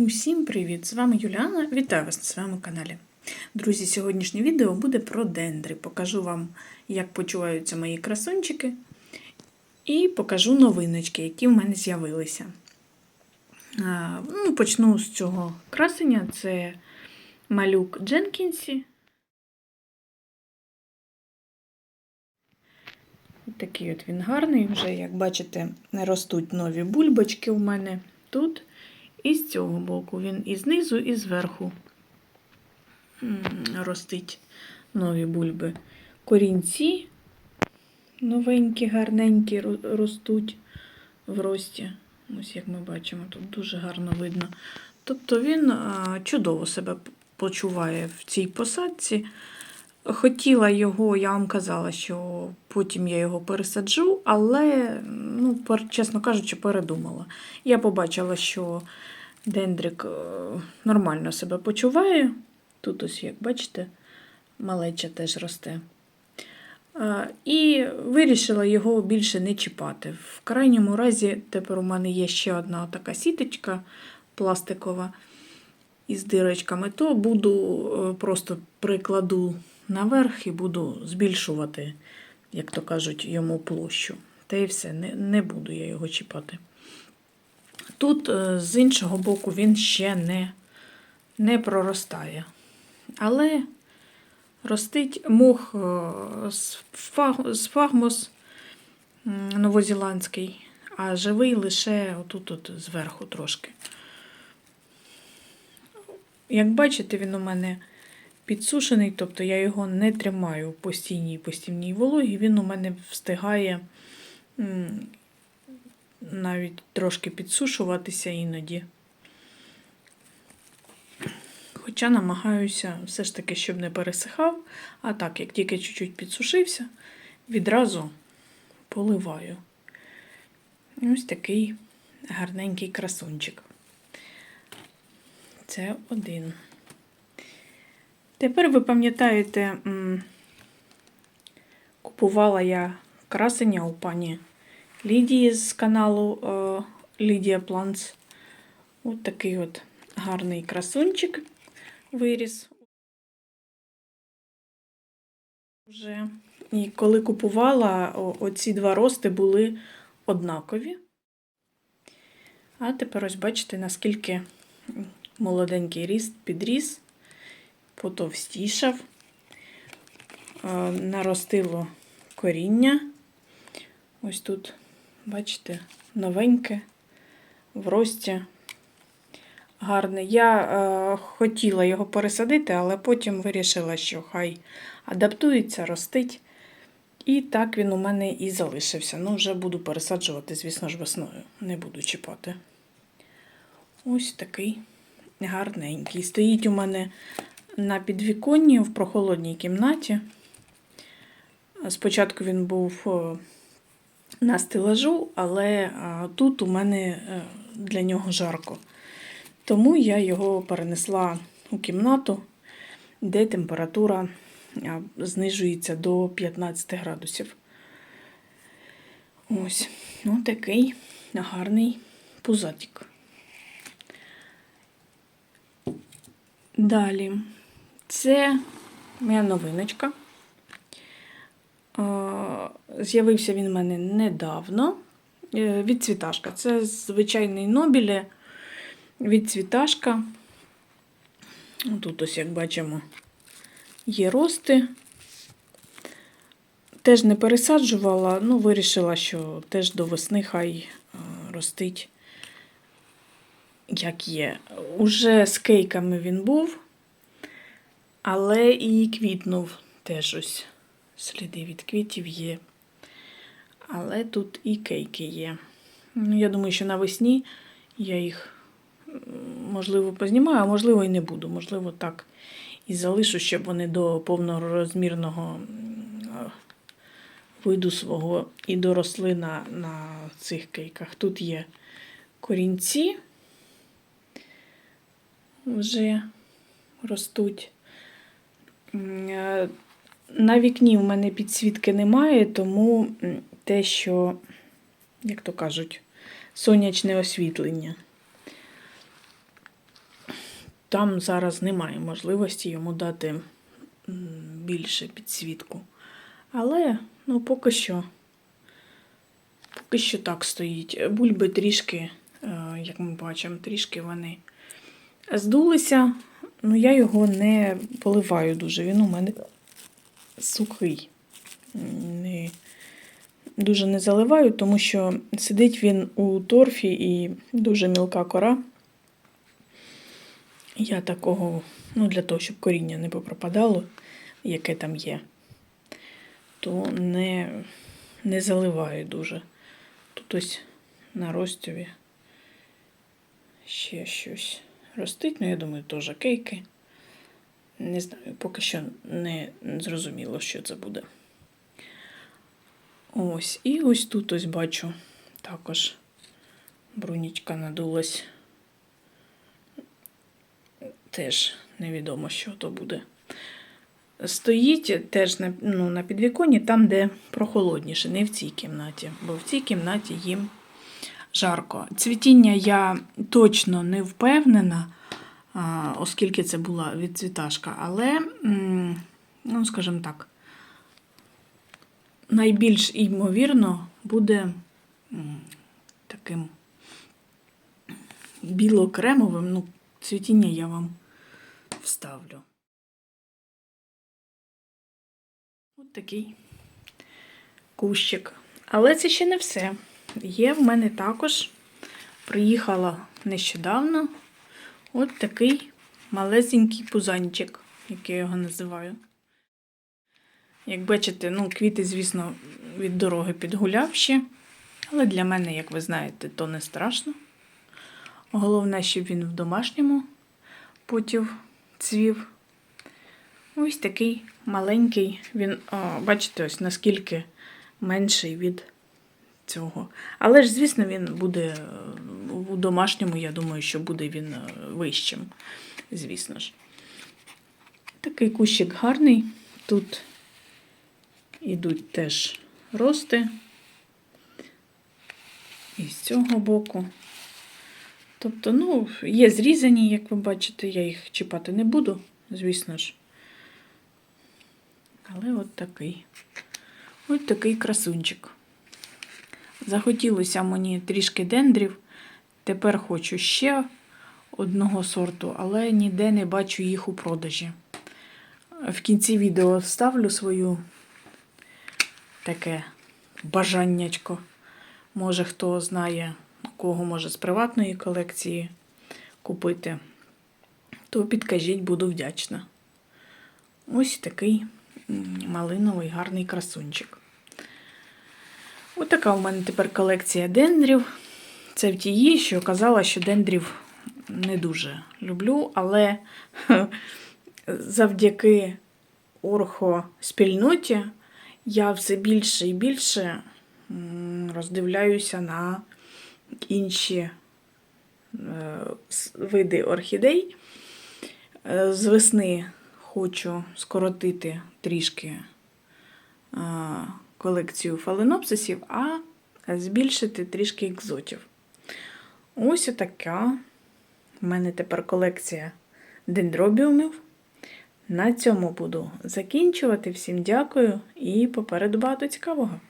Усім привіт! З вами Юліана. Вітаю вас на своєму каналі. Друзі, сьогоднішнє відео буде про дендри. Покажу вам, як почуваються мої красунчики, і покажу новиночки, які в мене з'явилися. Ну, Почну з цього красення. Це малюк Дженкінсі. Такий от він гарний, вже, як бачите, ростуть нові бульбочки у мене тут. І з цього боку він і знизу, і зверху ростить нові бульби. Корінці новенькі, гарненькі ростуть в рості. Ось як ми бачимо, тут дуже гарно видно. Тобто він чудово себе почуває в цій посадці. Хотіла його, я вам казала, що потім я його пересаджу, але, ну, чесно кажучи, передумала. Я побачила, що дендрик е, нормально себе почуває. Тут, ось, як бачите, малеча теж росте. І вирішила його більше не чіпати. В крайньому разі, тепер у мене є ще одна така сіточка пластикова із дирочками, то буду е, просто прикладу наверх і буду збільшувати, як то кажуть, йому площу. Та і все, не, не буду я його чіпати. Тут, е, з іншого боку, він ще не, не проростає. Але ростить мох е, з фагмос новозіландський, а живий лише отут -от зверху трошки. Як бачите, він у мене підсушений, тобто я його не тримаю в постійній постійній вологі, він у мене встигає навіть трошки підсушуватися іноді. Хоча намагаюся все ж таки, щоб не пересихав, а так, як тільки чуть-чуть підсушився, відразу поливаю. Ось такий гарненький красунчик. Це один. Тепер ви пам'ятаєте, купувала я красення у пані Лідії з каналу е, Лідія Планс. Ось такий от гарний красунчик виріс. Вже. І коли купувала, оці два рости були однакові. А тепер ось бачите, наскільки молоденький ріст підріс, потовстішав, е, наростило коріння. Ось тут Бачите, новеньке, в рості гарне. Я е, хотіла його пересадити, але потім вирішила, що хай адаптується, ростить. І так він у мене і залишився. Ну, вже буду пересаджувати, звісно ж, весною. Не буду чіпати. Ось такий гарненький. Стоїть у мене на підвіконні в прохолодній кімнаті. Спочатку він був е, на стелажу, але тут у мене е, для нього жарко. Тому я його перенесла у кімнату, де температура знижується до 15 градусів. Ось, ось такий гарний пузатик. Далі, це моя новиночка. З'явився він в мене недавно. Е, Відцвіташка. Це звичайний нобіле відцвіташка. Тут, ось, як бачимо, є рости. Теж не пересаджувала, ну, вирішила, що теж до весни хай е, ростить, як є. Уже з кейками він був, але і квітнув теж ось сліди від квітів є. Але тут і кейки є. Ну, Я думаю, що навесні я їх, можливо, познімаю, а можливо, і не буду. Можливо, так і залишу, щоб вони до повного розмірного виду свого і доросли на, на цих кейках. Тут є корінці, вже ростуть. На вікні в мене підсвітки немає, тому те, що, як то кажуть, сонячне освітлення. там зараз немає можливості йому дати більше підсвітку. Але ну, поки що, поки що так стоїть. Бульби трішки, е, як ми бачимо, трішки вони здулися. Ну, я його не поливаю дуже. Він у мене сухий. Не, дуже не заливаю, тому що сидить він у торфі і дуже мілка кора. Я такого, ну, для того, щоб коріння не попропадало, яке там є, то не, не заливаю дуже. Тут ось на ростові ще щось ростить, ну, я думаю, теж кейки. Не знаю, поки що не зрозуміло, що це буде. Ось, і ось тут ось бачу також брунічка надулась. Теж невідомо, що то буде. Стоїть теж на, ну, на підвіконні, там, де прохолодніше, не в цій кімнаті, бо в цій кімнаті їм жарко. Цвітіння я точно не впевнена, оскільки це була відцвіташка, але, ну, скажімо так, найбільш ймовірно буде таким біло-кремовим. Ну, цвітіння я вам вставлю. От такий кущик. Але це ще не все. Є в мене також, приїхала нещодавно, от такий малесенький пузанчик, як я його називаю. Як бачите, ну, квіти, звісно, від дороги підгулявші, але для мене, як ви знаєте, то не страшно. Головне, щоб він в домашньому потів цвів. Ось такий маленький. Він, о, бачите, ось наскільки менший від цього. Але ж, звісно, він буде е, у домашньому, я думаю, що буде він е, вищим, звісно ж. Такий кущик гарний. Тут ідуть теж рости. І з цього боку. Тобто, ну, є зрізані, як ви бачите, я їх чіпати не буду, звісно ж. Але от такий. От такий красунчик. Захотілося мені трішки дендрів. Тепер хочу ще одного сорту, але ніде не бачу їх у продажі. В кінці відео вставлю свою таке бажаннячко. Може, хто знає, кого може з приватної колекції купити, то підкажіть, буду вдячна. Ось такий малиновий гарний красунчик. Така у мене тепер колекція дендрів. Це в тії, що казала, що дендрів не дуже люблю, але завдяки орхоспільноті я все більше і більше роздивляюся на інші е, види орхідей. Е, З весни хочу скоротити трішки е, колекцію фаленопсисів, а збільшити трішки екзотів. Ось така в мене тепер колекція дендробіумів. На цьому буду закінчувати. Всім дякую і попереду багато цікавого.